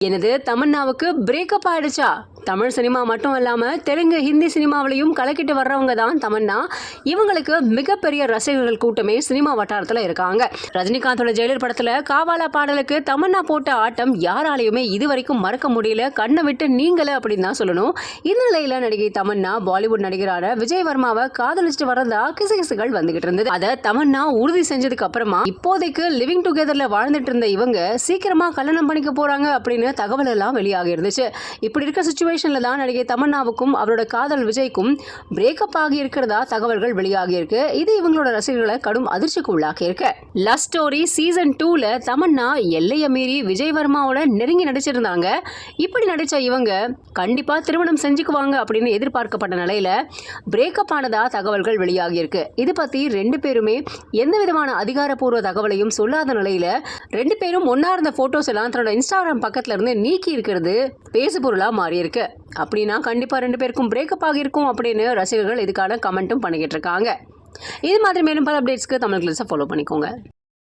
எனது தமன்னாவுக்கு பிரேக்கப் ஆயிடுச்சா? தமிழ் சினிமா மட்டும் இல்லாமல் தெலுங்கு ஹிந்தி சினிமாவிலையும் கலக்கிட்டு வர்றவங்க தான் தமன்னா. இவங்களுக்கு மிகப்பெரிய ரசிகர்கள் கூட்டமே சினிமா வட்டாரத்தில் இருக்காங்க. ரஜினிகாந்தோட ஜெயிலர் படத்தில் காவாலா பாடலுக்கு தமன்னா போட்ட ஆட்டம் யாராலையுமே இதுவரைக்கும் மறக்க முடியல. கண்ணை விட்டு நீங்களே அப்படின்னு தான் சொல்லணும். இந்த நிலையில் நடிகை தமன்னா பாலிவுட் நடிகரான விஜய் வர்மாவை காதலிச்சுட்டு வரதா கிசுகிசுகள் வந்துகிட்டு இருந்தது. அதை தமன்னா உறுதி செஞ்சதுக்கு அப்புறமா இப்போதைக்கு லிவிங் டுகெதர்ல வாழ்ந்துட்டு இருந்த இவங்க சீக்கிரமா கல்யாணம் பண்ணிக்க போறாங்க அப்படின்னு தகவல் எல்லாம் வெளியாகி இருந்துச்சு. இப்படி இருக்க சுச்சுவேஷனில் தான் நடிகை தமன்னாவுக்கும் அவரோட காதல் விஜய்க்கும் பிரேக்கப் ஆகி இருக்கிறதா தகவல்கள் வெளியாகி இருக்கு. இது இவங்களோட ரசிகர்களை கடும் அதிர்ச்சிக்கு உள்ளாக்கி இருக்கு. லவ் ஸ்டோரி சீசன் டூல தமன்னா எல்லையை மீறி விஜய் வர்மாவோட நெருங்கி நடிச்சிருந்தாங்க. இப்படி நடிச்ச இவங்க கண்டிப்பா திருமணம் செஞ்சுக்குவாங்க அப்படின்னு எதிர்பார்க்கப்பட்ட நிலையில பிரேக்கப் ஆனதா தகவல்கள் வெளியாகி இருக்கு. இது பத்தி ரெண்டு பேருமே எந்த விதமான அதிகாரப்பூர்வ தகவலையும் சொல்லாத நிலையில ரெண்டு பேரும் ஒன்னா இருந்த போட்டோஸ் எல்லாம் தன்னோட இன்ஸ்டாகிராம் பக்கத்துல இருந்து நீக்கி இருக்கிறது பேசு பொருளா மாறி இருக்கு. அப்படின்னா கண்டிப்பா ரெண்டு பேருக்கும் பிரேக்கப் ஆகியிருக்கும் அப்படின்னு ரசிகர்கள் இதுக்கான கமெண்ட்டும் பண்ணிக்கிட்டு இருக்காங்க. இது மாதிரி மேலும் பல அப்டேட்ஸ்க்கு தமிழ் கிளிஸை ஃபாலோ பண்ணிக்கோங்க.